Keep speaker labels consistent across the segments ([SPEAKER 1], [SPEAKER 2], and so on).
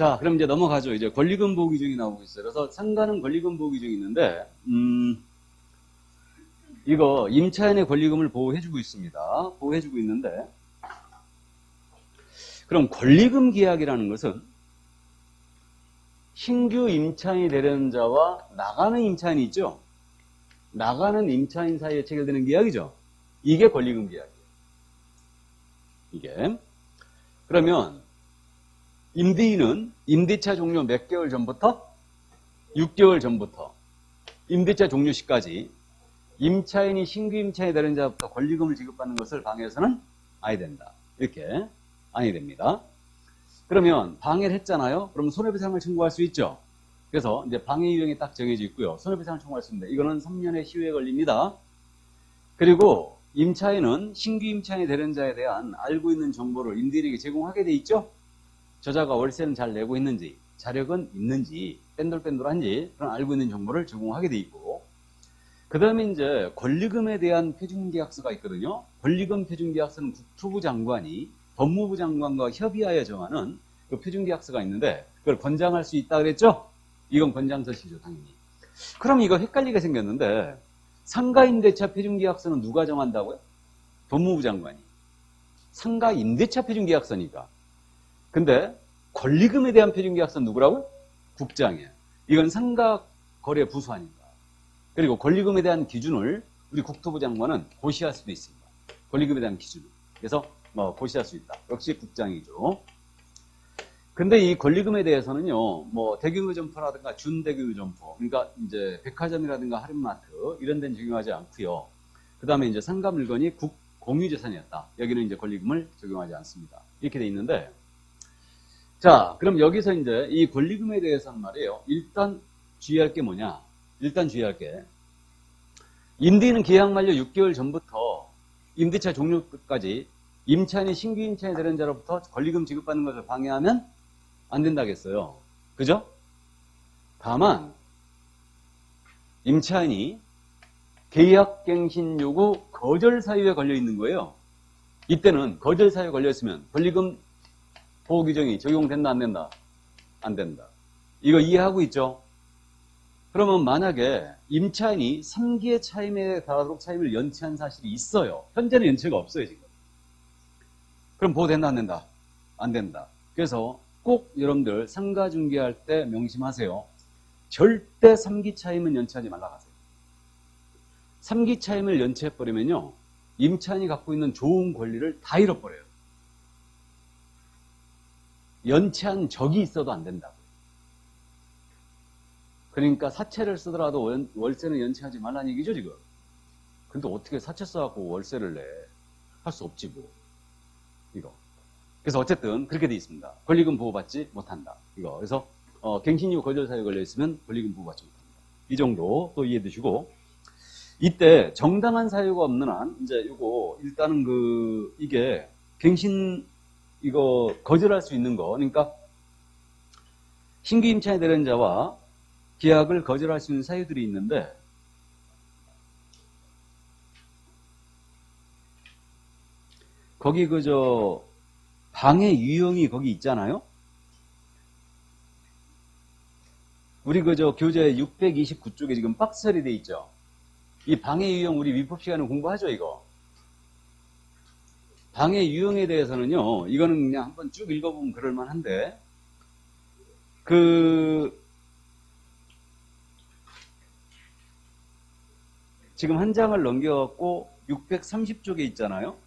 [SPEAKER 1] 자, 그럼 이제 넘어가죠. 이제 권리금 보호 규정이 나오고 있어요. 그래서 상가는 권리금 보호 규정이 있는데, 음, 이거 임차인의 권리금을 보호해주고 있습니다. 보호해주고 있는데, 그럼 권리금 계약이라는 것은 신규 임차인이 되려는 자와 나가는 임차인이 있죠. 나가는 임차인 사이에 체결되는 계약이죠. 이게 권리금 계약이에요. 이게. 그러면 임대인은 임대차 종료 몇 개월 전부터? 6개월 전부터 임대차 종료 시까지 임차인이 신규 임차인이 되는 자부터 권리금을 지급받는 것을 방해해서는 아니 된다. 이렇게 아니 됩니다. 그러면 방해를 했잖아요. 그러면 손해배상을 청구할 수 있죠. 그래서 이제 방해 유형이 딱 정해져 있고요. 손해배상을 청구할 수 있는데 이거는 3년의 시효에 걸립니다. 그리고 임차인은 신규 임차인이 되는 자에 대한 알고 있는 정보를 임대인에게 제공하게 돼 있죠. 저자가 월세는 잘 내고 있는지, 자력은 있는지, 뺀돌뺀돌한지 그런 알고 있는 정보를 제공하게 돼 있고 그 다음에 이제 권리금에 대한 표준계약서가 있거든요. 권리금 표준계약서는 국토부 장관이 법무부 장관과 협의하여 정하는 그 표준계약서가 있는데 그걸 권장할 수 있다 그랬죠? 이건 권장서시죠, 당연히. 그럼 이거 헷갈리게 생겼는데 상가임대차 표준계약서는 누가 정한다고요? 법무부 장관이. 상가임대차 표준계약서니까. 근데 권리금에 대한 표준계약서는 누구라고요? 국장이에요. 이건 상가거래 부수하니까. 그리고 권리금에 대한 기준을 우리 국토부 장관은 고시할 수도 있습니다. 권리금에 대한 기준을. 그래서 뭐 고시할 수 있다. 역시 국장이죠. 근데 이 권리금에 대해서는요, 뭐 대규모 점포라든가 준대규모 점포, 그러니까 이제 백화점이라든가 할인마트 이런 데는 적용하지 않고요. 그 다음에 이제 상가 물건이 국 공유재산이었다. 여기는 이제 권리금을 적용하지 않습니다. 이렇게 돼 있는데, 자, 그럼 여기서 이제 이 권리금에 대해서는 말이에요. 일단 주의할 게 뭐냐? 일단 주의할 게 임대인은 계약 만료 6개월 전부터 임대차 종료까지 임차인이 신규 임차인이 되는 자로부터 권리금 지급받는 것을 방해하면 안 된다겠어요. 그죠? 다만 임차인이 계약갱신 요구 거절 사유에 걸려 있는 거예요. 이때는 거절 사유에 걸려 있으면 권리금 보호 규정이 적용된다 안 된다? 안 된다. 이거 이해하고 있죠? 그러면 만약에 임차인이 3기의 차임에 달하도록 차임을 연체한 사실이 있어요. 현재는 연체가 없어요, 지금. 그럼 보호된다, 안 된다? 안 된다. 그래서 꼭 여러분들 상가 중개할 때 명심하세요. 절대 3기 차임은 연체하지 말라 하세요. 3기 차임을 연체해버리면요. 임차인이 갖고 있는 좋은 권리를 다 잃어버려요. 연체한 적이 있어도 안 된다고. 그러니까 사채를 쓰더라도 월- 월세는 연체하지 말라는 얘기죠, 지금. 근데 어떻게 사채 써갖고 월세를 내? 할 수 없지, 뭐. 이거. 그래서 어쨌든 그렇게 돼 있습니다. 권리금 보호받지 못한다. 이거. 그래서 어, 갱신 이후 거절 사유에 걸려 있으면 권리금 보호받지 못한다. 이 정도 또 이해해 두시고 이때 정당한 사유가 없는 한 이제 이거 일단은 그 이게 갱신 이거 거절할 수 있는 거 그러니까 신규 임차인이 되는 자와 계약을 거절할 수 있는 사유들이 있는데 거기 그저 방해 유형이 거기 있잖아요. 우리 그저 교재 629쪽에 지금 박스리 돼 있죠. 이 방해 유형 우리 위법 시간에 공부하죠 이거. 방해 유형에 대해서는요. 이거는 그냥 한번 쭉 읽어보면 그럴만한데 그 지금 한 장을 넘겨갖고 630쪽에 있잖아요.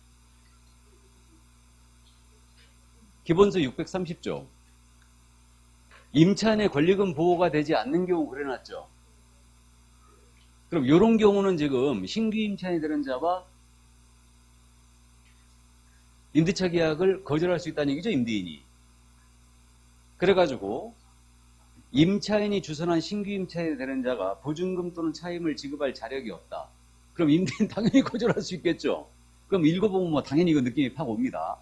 [SPEAKER 1] 기본서 630조. 임차인의 권리금 보호가 되지 않는 경우 그래놨죠. 그럼 이런 경우는 지금 신규 임차인이 되는 자와 임대차 계약을 거절할 수 있다는 얘기죠, 임대인이. 그래가지고 임차인이 주선한 신규 임차인이 되는 자가 보증금 또는 차임을 지급할 자력이 없다. 그럼 임대인 당연히 거절할 수 있겠죠. 그럼 읽어보면 뭐 당연히 이거 느낌이 팍 옵니다.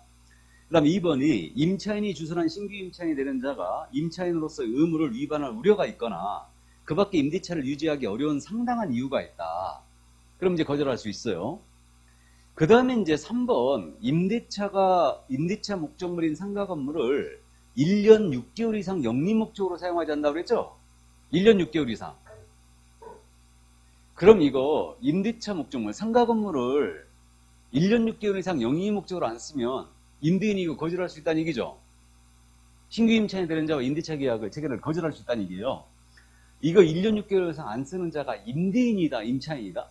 [SPEAKER 1] 그 다음 2번이 임차인이 주선한 신규 임차인이 되는 자가 임차인으로서 의무를 위반할 우려가 있거나 그 밖에 임대차를 유지하기 어려운 상당한 이유가 있다. 그럼 이제 거절할 수 있어요. 그 다음에 이제 3번 임대차가 임대차 목적물인 상가 건물을 1년 6개월 이상 영리 목적으로 사용하지 않는다고 그랬죠? 1년 6개월 이상. 그럼 이거 임대차 목적물, 상가 건물을 1년 6개월 이상 영리 목적으로 안 쓰면 임대인이 이거 거절할 수 있다는 얘기죠? 신규 임차인이 되는 자와 임대차 계약을 체결을 거절할 수 있다는 얘기예요. 이거 1년 6개월 이상 안 쓰는 자가 임대인이다, 임차인이다?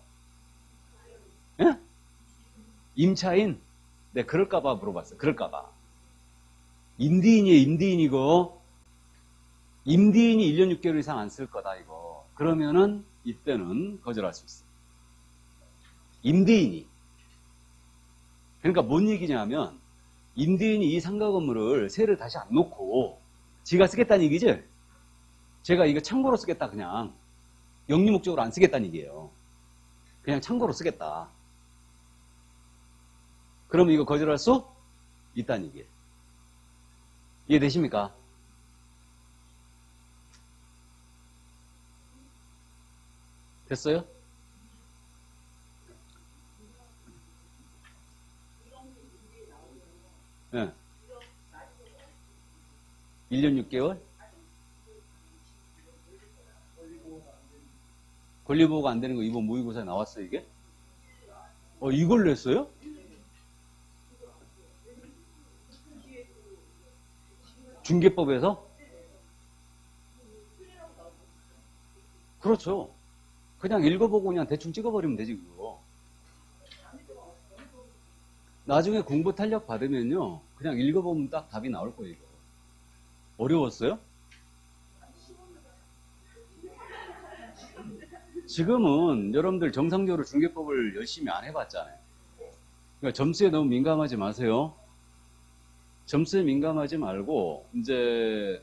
[SPEAKER 1] 예? 임차인? 네, 그럴까봐 물어봤어요. 그럴까봐. 임대인이에요, 임대인이고. 임대인이 1년 6개월 이상 안 쓸 거다, 이거. 그러면은, 이때는 거절할 수 있어요. 임대인이. 그러니까 뭔 얘기냐면, 임대인이 이 상가 건물을 세를 다시 안 놓고, 지가 쓰겠다는 얘기지? 제가 이거 참고로 쓰겠다, 그냥. 영리 목적으로 안 쓰겠다는 얘기예요. 그냥 참고로 쓰겠다. 그럼 이거 거절할 수 있다는 얘기예요. 이해되십니까? 됐어요? 예. 1년 6개월? 권리보호가 안 되는 거 이번 모의고사에 나왔어요, 이게? 어, 이걸 냈어요? 중개법에서? 그렇죠. 그냥 읽어보고 그냥 대충 찍어버리면 되지, 그거. 나중에 공부 탄력 받으면요, 그냥 읽어보면 딱 답이 나올 거예요, 이거. 어려웠어요? 지금은 여러분들 정상적으로 중개법을 열심히 안 해봤잖아요. 그러니까 점수에 너무 민감하지 마세요. 점수에 민감하지 말고, 이제,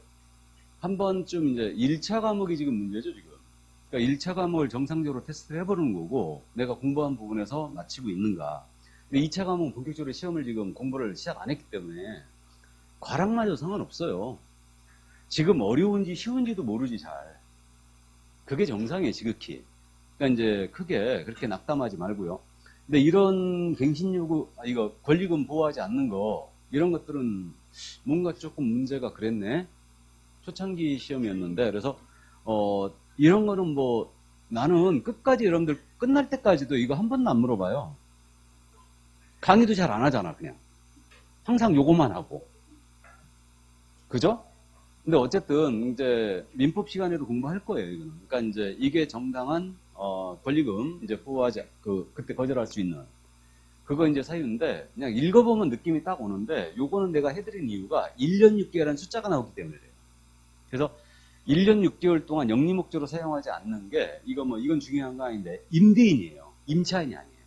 [SPEAKER 1] 한 번쯤 이제 1차 과목이 지금 문제죠, 지금. 그러니까 1차 과목을 정상적으로 테스트를 해보는 거고, 내가 공부한 부분에서 마치고 있는가. 근데 2차 과목은 본격적으로 시험을 지금 공부를 시작 안 했기 때문에, 과락마저 상관없어요. 지금 어려운지 쉬운지도 모르지, 잘. 그게 정상이에요, 지극히. 그러니까 이제 크게 그렇게 낙담하지 말고요. 근데 이런 갱신 요구, 아, 이거 권리금 보호하지 않는 거, 이런 것들은 뭔가 조금 문제가 그랬네. 초창기 시험이었는데, 그래서, 어, 이런 거는 뭐, 나는 끝까지 여러분들 끝날 때까지도 이거 한 번도 안 물어봐요. 강의도 잘 안 하잖아, 그냥. 항상 요거만 하고. 그죠? 근데 어쨌든 이제 민법 시간에도 공부할 거예요, 이거는. 그러니까 이제 이게 정당한 어, 권리금 이제 보호하지 그 그때 거절할 수 있는 그거 이제 사유인데 그냥 읽어보면 느낌이 딱 오는데 요거는 내가 해드린 이유가 1년 6개월이라는 숫자가 나오기 때문에 그래요. 그래서 1년 6개월 동안 영리 목적으로 사용하지 않는 게 이거 뭐 이건 중요한 거 아닌데 임대인이에요. 임차인이 아니에요.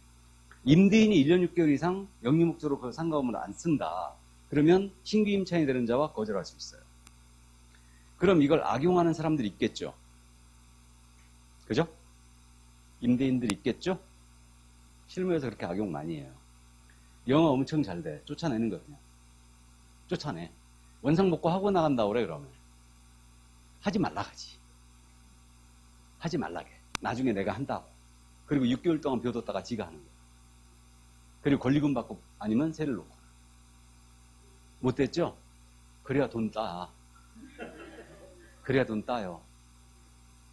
[SPEAKER 1] 임대인이 1년 6개월 이상 영리 목적으로 그 상가금을 안 쓴다. 그러면 신규 임차인이 되는 자와 거절할 수 있어요. 그럼 이걸 악용하는 사람들이 있겠죠. 그죠? 임대인들이 있겠죠? 실무에서 그렇게 악용 많이 해요. 영어 엄청 잘 돼. 쫓아내는 거예요, 그냥. 쫓아내. 원상복구 하고 나간다 그래, 그러면. 하지 말라 하지. 하지 말라게. 나중에 내가 한다고. 그리고 6개월 동안 비워뒀다가 지가 하는 거야. 그리고 권리금 받고 아니면 세를 놓고. 못 됐죠? 그래야 돈 따. 그래야 돈 따요.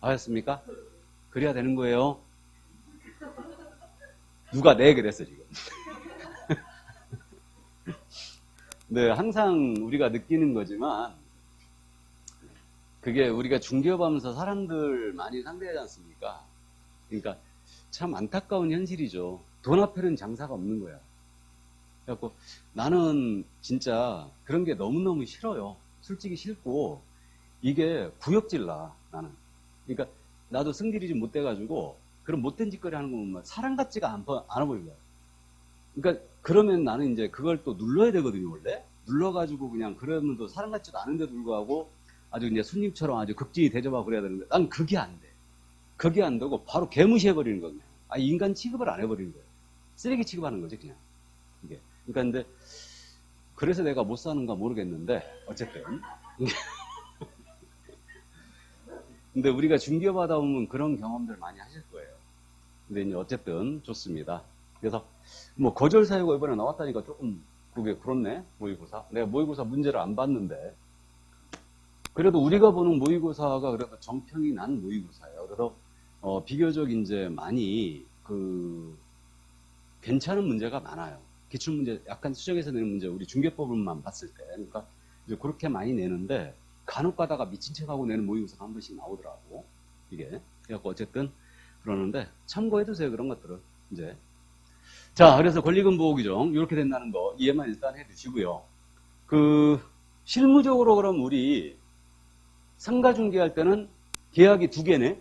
[SPEAKER 1] 아셨습니까? 그래야 되는 거예요. 누가 내 그랬어, 지금. 네, 항상 우리가 느끼는 거지만, 그게 우리가 중개업 하면서 사람들 많이 상대하지 않습니까? 그러니까 참 안타까운 현실이죠. 돈 앞에는 장사가 없는 거야. 그래갖고 나는 진짜 그런 게 너무너무 싫어요. 솔직히 싫고, 이게 구역질 나, 나는. 그러니까 나도 승질이 좀 못 돼가지고, 그런 못된 짓거리 하는 거 보면 사람 같지가 않, 않아 보이는 거야. 그러니까 그러면 나는 이제 그걸 또 눌러야 되거든요, 원래. 눌러가지고 그냥 그러면 또 사람 같지도 않은데도 불구하고 아주 이제 손님처럼 아주 극진히 대접하고 그래야 되는데 난 그게 안 돼. 그게 안 되고 바로 개무시해버리는 거냐. 아, 인간 취급을 안 해버리는 거예요. 쓰레기 취급하는 거지, 그냥. 이게. 그러니까 근데 그래서 내가 못 사는가 모르겠는데 어쨌든. 근데 우리가 보면 그런 경험들 많이 하실 거예요. 근데 이제 어쨌든 좋습니다. 그래서 뭐 거절 사유가 이번에 나왔다니까 조금 그게 그렇네 모의고사. 내가 모의고사 문제를 안 봤는데 그래도 우리가 보는 모의고사가 그래도 정평이 난 모의고사예요. 그래서 어, 비교적 이제 많이 그 괜찮은 문제가 많아요. 기출 문제 약간 수정해서 내는 문제 우리 중개법을만 봤을 때 그러니까 이제 그렇게 많이 내는데 간혹 가다가 미친 척하고 내는 모의고사가 한 번씩 나오더라고 이게 그래갖고 어쨌든 그러는데 참고해 두세요 그런 것들은. 이제. 자 그래서 권리금 보호 규정 이렇게 된다는 거 이해만 일단 해두시고요. 그 실무적으로 그럼 우리 상가 중개할 때는 계약이 두 개네?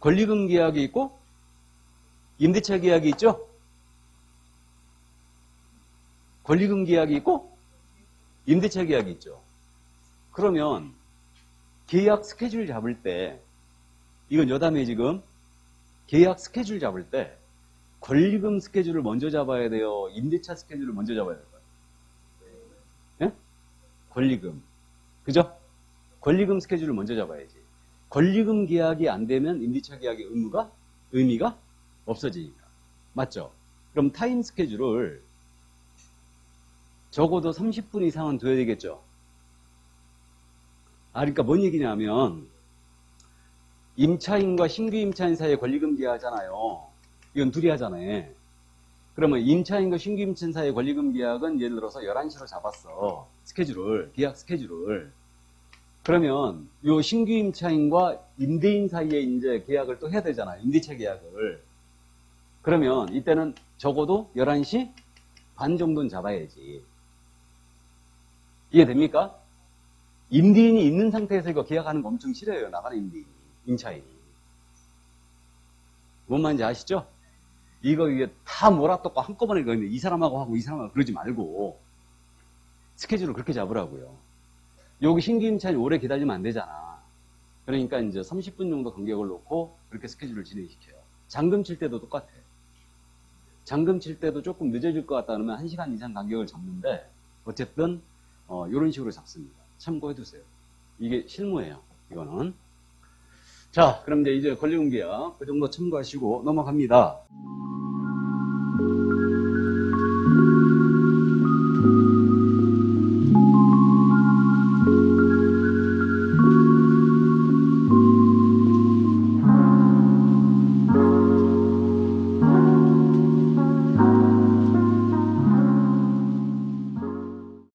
[SPEAKER 1] 권리금 계약이 있고 임대차 계약이 있죠? 권리금 계약이 있고 임대차 계약이 있죠. 그러면 계약 스케줄 잡을 때 이건 여담에 지금 계약 스케줄 잡을 때 권리금 스케줄을 먼저 잡아야 돼요. 임대차 스케줄을 먼저 잡아야 돼요. 예? 권리금. 그죠? 권리금 스케줄을 먼저 잡아야지. 권리금 계약이 안 되면 임대차 계약의 의무가 의미가 없어지니까. 맞죠? 그럼 타임 스케줄을 적어도 30분 이상은 둬야 되겠죠. 아, 그러니까 뭔 얘기냐면, 임차인과 신규 임차인 사이에 권리금 계약하잖아요. 이건 둘이 하잖아요. 그러면 임차인과 신규 임차인 사이의 권리금 계약은 예를 들어서 11시로 잡았어. 스케줄을, 계약 스케줄을. 그러면 요 신규 임차인과 임대인 사이에 이제 계약을 또 해야 되잖아요. 임대차 계약을. 그러면 이때는 적어도 11시 반 정도는 잡아야지. 이해됩니까? 임대인이 있는 상태에서 이거 계약하는 거 엄청 싫어요. 나가는 임대인이, 임차인이. 뭔 말인지 아시죠? 이거 이게 다 몰아뜯고 한꺼번에 이거 이 사람하고 하고 이 사람하고 그러지 말고 스케줄을 그렇게 잡으라고요. 여기 신규 임차인이 오래 기다리면 안 되잖아. 그러니까 이제 30분 정도 간격을 놓고 그렇게 스케줄을 진행시켜요. 잠금 칠 때도 똑같아. 잠금 칠 때도 조금 늦어질 것 같다 그러면 1시간 이상 간격을 잡는데 어쨌든 어, 이런 식으로 잡습니다. 참고해 두세요. 이게 실무예요. 이거는. 자, 그럼 이제 이제 권리금계약 그 정도 참고하시고 넘어갑니다.